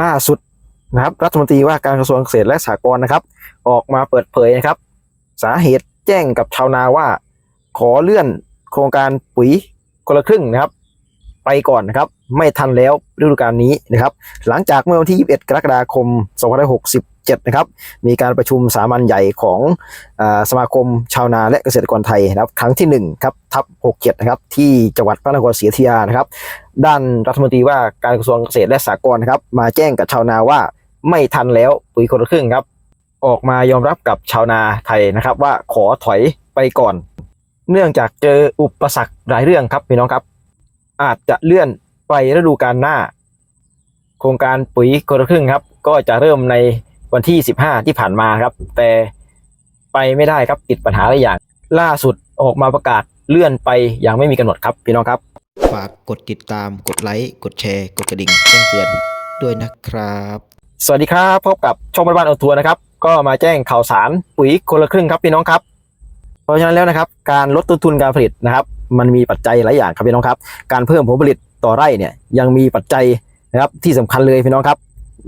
ล่าสุดนะครับรัฐมนตรีว่าการกระทรวงเกษตรและสหกรณ์นะครับ ออกมาเปิดเผยนะครับ สาเหตุแจ้งกับชาวนาว่า ขอเลื่อนโครงการปุ๋ยคนละครึ่งนะครับ ไปก่อนนะครับ ไม่ทันแล้วฤดูกาลนี้นะครับ หลังจากเมื่อวันที่ 21 กรกฎาคม 2560 27 นะครับ มีการประชุมสามัญใหญ่ของอสมาคมชาวนาและเกษตรกรไทยนะครับ ครั้งที่1ครับทับ67 นะครับ ที่จังหวัดพระนครศรีอยุธยานะครับ ด้านรัฐมนตรีว่าการกระทรวงเกษตรและสหกรณ์นะครับ มาแจ้งกับชาวนาว่าไม่ทันแล้วปุ๋ยคนละครึ่งครับ ออกมายอมรับกับชาวนาไทยนะครับ ว่าขอถอยไปก่อน เนื่องจากเจออุปสรรคหลายเรื่องครับพี่น้องครับ อาจจะเลื่อนไปฤดูกาลหน้า โครงการปุ๋ยคนละครึ่งครับ ก็จะเริ่มใน วันที่ 15 ที่ผ่านมาครับ แต่ไปไม่ได้ครับติดปัญหาหลายอย่าง ล่าสุดออกมาประกาศเลื่อนไปอย่างไม่มีกำหนดครับพี่น้องครับ ฝากกดติดตามกดไลค์กดแชร์ กดกระดิ่งแจ้งเตือนด้วยนะครับ สวัสดีครับพบกับช่องบ้านๆเอาทัวร์นะครับ ก็มาแจ้งข่าวสารปุ๋ยคนละครึ่งครับพี่น้องครับ เพราะฉะนั้นแล้วนะครับ การลดต้นทุนการผลิตนะครับ มันมีปัจจัยหลายอย่างครับพี่น้องครับ การเพิ่มผลผลิตต่อไร่เนี่ยยังมีปัจจัยนะครับที่สำคัญเลยพี่น้องครับ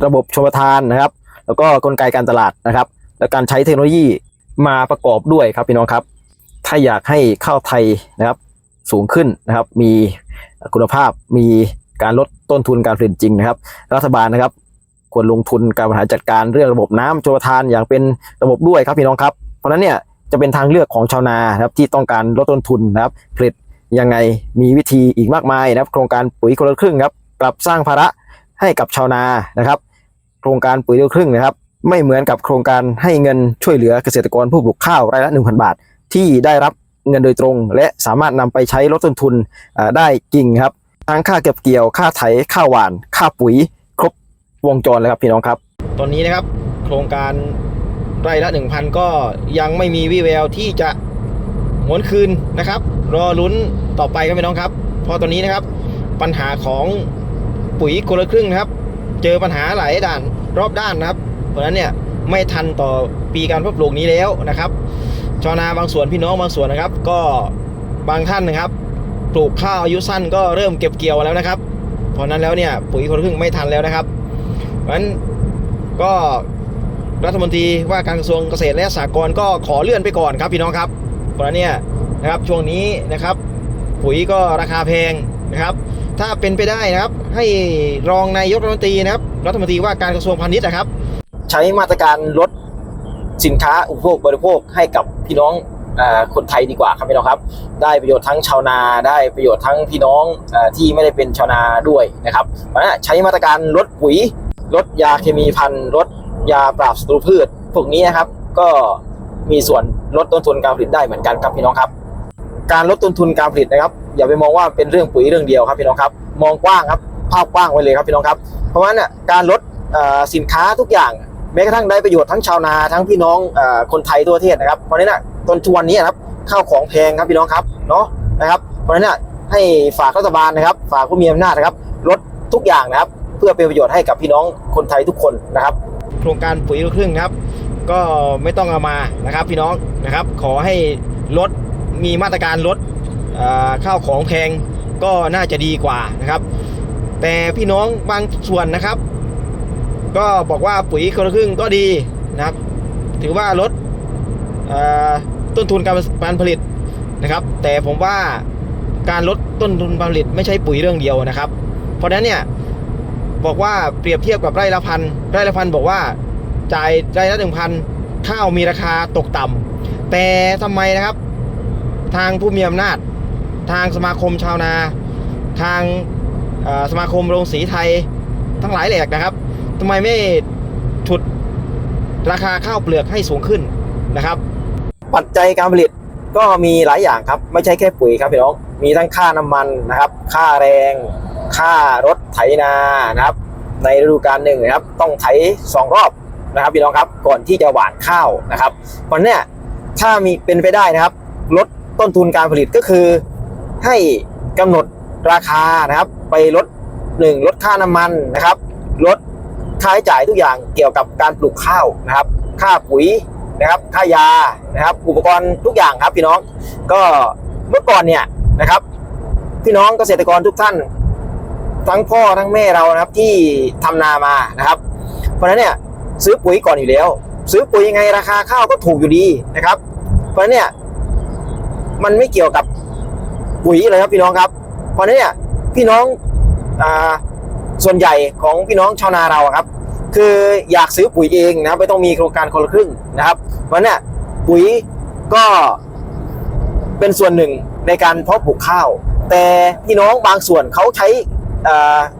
ระบบชลประทานนะครับ แล้วก็กลไกการตลาดนะครับ และการใช้เทคโนโลยีมาประกอบด้วยครับพี่น้องครับ ถ้าอยากให้ข้าวไทยนะครับสูงขึ้นนะครับ มีคุณภาพมีการลดต้นทุนการผลิตจริงนะครับ รัฐบาลนะครับ ควรลงทุนการบริหารจัดการเรื่องระบบน้ำชลประทานอย่างเป็นระบบด้วยครับพี่น้องครับ เพราะนั้นเนี่ยจะเป็นทางเลือกของชาวนาครับที่ต้องการลดต้นทุนนะครับผลิตยังไงมีวิธีอีกมากมายนะครับ โครงการปุ๋ยคนละครึ่งครับกลับสร้างภาระให้กับชาวนานะครับ โครงการปุ๋ยคนละครึ่งนะครับ ไม่เหมือนกับโครงการให้เงินช่วยเหลือเกษตรกรผู้ปลูกข้าวรายละ 1,000 บาท ที่ได้รับเงินโดยตรง และสามารถนำไปใช้ลดต้นทุนได้จริงครับ ทั้งค่าเก็บเกี่ยวค่าไถค่าหว่าน ค่าปุ๋ย ครบวงจรเลยครับพี่น้องครับ ตอนนี้นะครับโครงการไร่ละ 1,000 ก็ยังไม่มีวี่แววที่จะหวนคืนนะครับ รอลุ้นต่อไปครับพี่น้องครับพราะตอนนี้นะครับ ปัญหาของปุ๋ยคนละครึ่งนะครับ เจอปัญหาหลายด่านรอบด้านนะครับ เพราะนั้นเนี่ยไม่ทันต่อปีการเพาะปลูกนี้แล้วนะครับชาวนาบางส่วนพี่น้องบางส่วนนะครับ ก็บางท่านนะครับ ปลูกข้าวอายุสั้นก็เริ่มเก็บเกี่ยวแล้วนะครับ เพราะนั้นแล้วเนี่ยปุ๋ยคนครึ่งไม่ทันแล้วนะครับ เพราะนั้นก็รัฐมนตรีว่าการกระทรวงเกษตรและสหกรณ์ก็ขอเลื่อนไปก่อนครับพี่น้องครับ เพราะนั้นเนี่ยนะครับช่วงนี้นะครับ ปุ๋ยก็ราคาแพงนะครับ ถ้าเป็นไปได้นะครับ ให้รองนายกรัฐมนตรีนะครับรัฐมนตรีว่าการกระทรวงพาณิชย์นะครับ ใช้มาตรการลดสินค้าอุปโภคบริโภคให้กับพี่น้องคนไทยดีกว่าครับพี่น้องครับ ได้ประโยชน์ทั้งชาวนาได้ประโยชน์ทั้งพี่น้องอที่ไม่ได้เป็นชาวนาด้วยนะครับเพราะนั้นใช้มาตรการลดปุ๋ยลดยาเคมีพันลดยาปราบศัตรูพืชพวกนี้นะครับ ก็มีส่วนลดต้นทุนการผลิตได้เหมือนกันครับพี่น้องครับ การลดต้นทุนการผลิตนะครับ อย่าไปมองว่าเป็นเรื่องปุ๋ยเรื่องเดียวครับพี่น้องครับมองกว้างครับภาพกว้างไว้เลยครับพี่น้องครับ เพราะว่าเนี่ยการลดสินค้าทุกอย่างแม้กระทั่งได้ประโยชน์ทั้งชาวนาทั้งพี่น้องอคนไทยทั่วประเทศนะครับเพราะนั้นต้นทุนวันนี้นะครับข้าวของแพงครับพี่น้องครับเนาะนะครับเพราะฉะนั้นนะให้ฝากรัฐบาลนะครับ ฝากผู้มีอำนาจนะครับลดทุกอย่างนะครับ เพื่อเป็นประโยชน์ให้กับพี่น้องคนไทยทุกคนนะครับ โครงการปุ๋ยลูกครึ่งครับ ก็ไม่ต้องเอามานะครับ พี่น้องนะครับ ขอให้ลด มีมาตรการลดข้าวของแพงก็น่าจะดีกว่านะครับ แต่พี่น้องบางส่วนนะครับ ก็บอกว่าปุ๋ยคนละครึ่งก็ดีนะครับ ถือว่าลดต้นทุนการการผลิตนะครับ แต่ผมว่าการลดต้นทุนการผลิตไม่ใช่ปุ๋ยเรื่องเดียวนะครับ เพราะฉะนั้นเนี่ยบอกว่าเปรียบเทียบกับไร่ละพันไร่ละพันบอกว่าจ่ายไร่ละหนึ่งพันข้าวมีราคาตกต่ำแต่ทำไมนะครับ ทางผู้มีอำนาจ ทางสมาคมชาวนา ทางสมาคมโรงสีไทยทั้งหลายแหลกนะครับทำไมไม่ฉุดราคาข้าวเปลือกให้สูงขึ้นนะครับ ปัจจัยการผลิตก็มีหลายอย่างครับ ไม่ใช่แค่ปุ๋ยครับพี่น้อง มีทั้งค่าน้ำมันนะครับ ค่าแรง ค่ารถไถนานะครับ ในฤดูกาลหนึ่งนะครับ ต้องไถสองรอบนะครับพี่น้องครับ ก่อนที่จะหว่านข้าวนะครับเพราะฉะนั้นเนี่ยถ้ามีเป็นไปได้นะครับ ลด ต้นทุนการผลิตก็คือ ให้กำหนดราคานะครับ ไปลดหนึ่งลดค่าน้ำมันนะครับ ลดค่าใช้จ่ายทุกอย่างเกี่ยวกับการปลูกข้าวนะครับ ค่าปุ๋ยนะครับค่ายานะครับ อุปกรณ์ทุกอย่างครับพี่น้องก็เมื่อก่อนเนี่ยนะครับ พี่น้องเกษตรกรทุกท่าน ทั้งพ่อทั้งแม่เรานะครับที่ทำนามานะครับ เพราะฉะนั้นเนี่ยซื้อปุ๋ยก่อนอยู่แล้ว ซื้อปุ๋ยยังไงราคาข้าวก็ถูกอยู่ดีนะครับ เพราะฉะนั้นเนี่ย มันไม่เกี่ยวกับปุ๋ยเลยครับพี่น้องครับ เพราะนั้นเนี่ยพี่น้องอ่าส่วนใหญ่ของพี่น้องชาวนาเราครับ คืออยากซื้อปุ๋ยเองนะไม่ต้องมีโครงการคนละครึ่งนะครับเพราะนั้นเนี่ยปุ๋ยก็เป็นส่วนหนึ่งในการเพาะปลูกข้าว แต่พี่น้องบางส่วนเขาใช้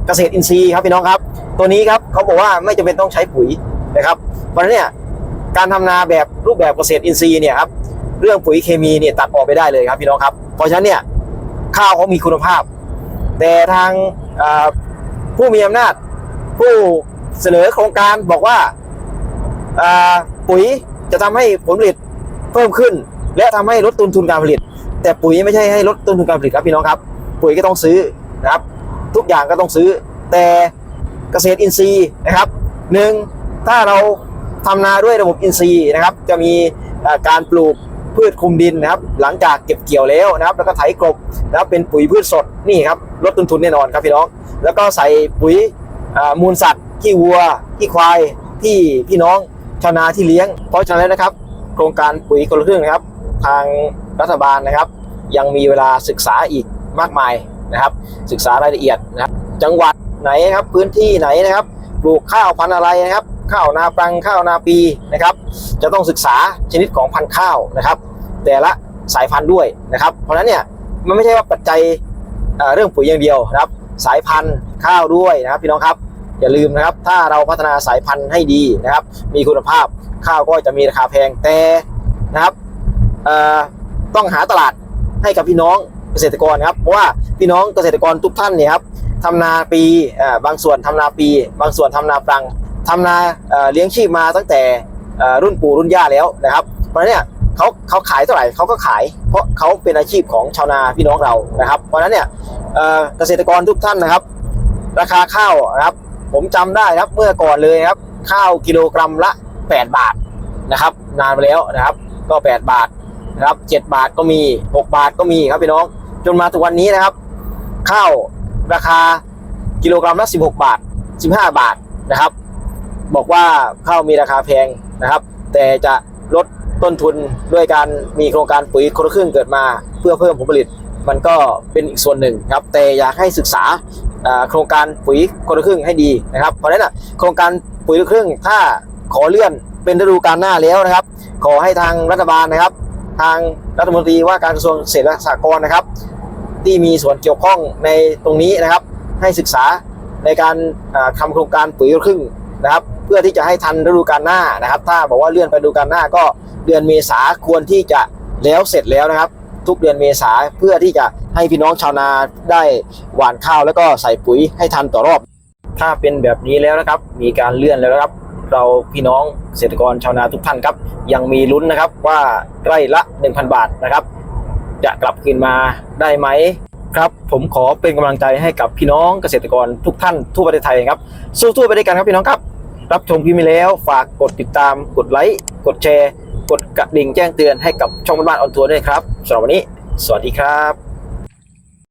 เกษตรอินทรีย์ครับพี่น้องครับ ตัวนี้ครับเขาบอกว่าไม่จำเป็นต้องใช้ปุ๋ยนะครับเพราะนั้นเนี่ยการทำนาแบบรูปแบบเกษตรอินทรีย์เนี่ยครับ เรื่องปุ๋ยเคมีเนี่ยตัดออกไปได้เลยครับพี่น้องครับ เพราะฉะนั้นเนี่ยข้าวเขามีคุณภาพ แต่ทางผู้มีอำนาจ ผู้เสนอโครงการบอกว่าปุ๋ยจะทำให้ผลผลิตเพิ่มขึ้น และทำให้ลดต้นทุนการผลิต แต่ปุ๋ยไม่ใช่ให้ลดต้นทุนการผลิตครับพี่น้องครับ ปุ๋ยก็ต้องซื้อนะครับ ทุกอย่างก็ต้องซื้อ แต่เกษตรอินทรีย์นะครับหนึ่งถ้าเราทำนาด้วยระบบอินทรีย์นะครับ จะมีการปลูก พืชคุมดินนะครับ หลังจากเก็บเกี่ยวแล้วนะครับ แล้วก็ไถกลบนะครับเป็นปุ๋ยพืชสดนี่ครับลดต้นทุนแน่นอนครับพี่น้อง แล้วก็ใส่ปุ๋ยมูลสัตว์ที่วัวที่ควายที่พี่น้องชาวนาที่เลี้ยง เพราะฉะนั้นแล้วนะครับ โครงการปุ๋ยคนละครึ่งนะครับ ทางรัฐบาลนะครับ ยังมีเวลาศึกษาอีกมากมายนะครับ ศึกษารายละเอียดนะครับ จังหวัดไหนครับพื้นที่ไหนนะครับ ปลูกข้าวพันธุ์อะไรนะครับ ข้าวนาปังข้าวนาปีนะครับ จะต้องศึกษาชนิดของพันธุ์ข้าวนะครับ แต่ละสายพันธุ์ด้วยนะครับ เพราะฉะนั้นเนี่ยมันไม่ใช่ว่าปัจจัยเเรื่องปุ๋ยอย่างเดียวนะครับ สายพันธุ์ข้าวด้วยนะครับพี่น้องครับอย่าลืมนะครับ ถ้าเราพัฒนาสายพันธุ์ให้ดีนะครับ มีคุณภาพข้าวก็จะมีราคาแพงแต่นะครับต้องหาตลาดให้กับพี่น้องเกษตรกรนะครับ เพราะว่าพี่น้องเกษตรกรทุกท่านเนี่ยครับ ทำนาปีบางส่วนทำนาปี บางส่วนทำนาปรังทำนาเลี้ยงชีพมาตั้งแต่รุ่นปู่รุ่นย่าแล้วนะครับ เพราะนั้นเนี่ยเขาเขาขายเท่าไหร่เขาก็ขาย เพราะเขาเป็นอาชีพของชาวนาพี่น้องเรานะครับ เพราะนั้นเนี่ยเกษตรกรทุกท่านนะครับ ราคาข้าวนะครับ ผมจำได้นะครับเมื่อก่อนเลยครับ ข้าวกิโลกรัมละ 8 บาทนะครับ นานไปแล้วนะครับ ก็ 8 บาทนะครับ 7 บาทก็มี 6 บาทก็มีครับพี่น้อง จนมาถึงวันนี้นะครับ ข้าว ราคากิโลกรัมละ 16 บาท 15 บาทนะครับ บอกว่าข้าวมีราคาแพงนะครับ แต่จะลดต้นทุนด้วยการมีโครงการปุ๋ยคนละครึ่งเกิดมา เพื่อเพิ่มผลผลิตมันก็เป็นอีกส่วนหนึ่งครับ แต่อยากให้ศึกษาโครงการปุ๋ยคนละครึ่งให้ดีนะครับ เพราะฉะนั้นนะโครงการปุ๋ยคนละครึ่งถ้าขอเลื่อนเป็นฤดูกาลหน้าแล้วนะครับ ขอให้ทางรัฐบาลนะครับ ทางรัฐมนตรีว่าการกระทรวงเกษตรและสหกรณ์นะครับ ที่มีส่วนเกี่ยวข้องในตรงนี้นะครับ ให้ศึกษาในการอ่าทำโครงการปุ๋ยครึ่งนะครับ เพื่อที่จะให้ทันฤดูกาลหน้านะครับ ถ้าบอกว่าเลื่อนไปฤดูกาลหน้าก็เดือนเมษาควรที่จะแล้วเสร็จแล้วนะครับ ทุกเดือนเมษาเพื่อที่จะให้พี่น้องชาวนาได้หว่านข้าวแล้วก็ใส่ปุ๋ยให้ทันต่อรอบ ถ้าเป็นแบบนี้แล้วนะครับ มีการเลื่อนแล้วนะครับ เราพี่น้องเกษตรกรชาวนาทุกท่านครับ ยังมีลุ้นนะครับว่าไร่ละ 1,000 บาทนะครับ จะกลับคืนมาได้ไหมครับ ผมขอเป็นกำลังใจให้กับพี่น้องเกษตรกรทุกท่านทั่วประเทศไทยครับ สู้ๆไปด้วยกันครับพี่น้องครับ รับชมคลิปนี้แล้ว ฝากกดติดตาม กดไลค์กดแชร์ กดกระดิ่งแจ้งเตือนให้กับช่องบ้านๆออนทัวร์ด้วยครับสำหรับวันนี้ สวัสดีครับ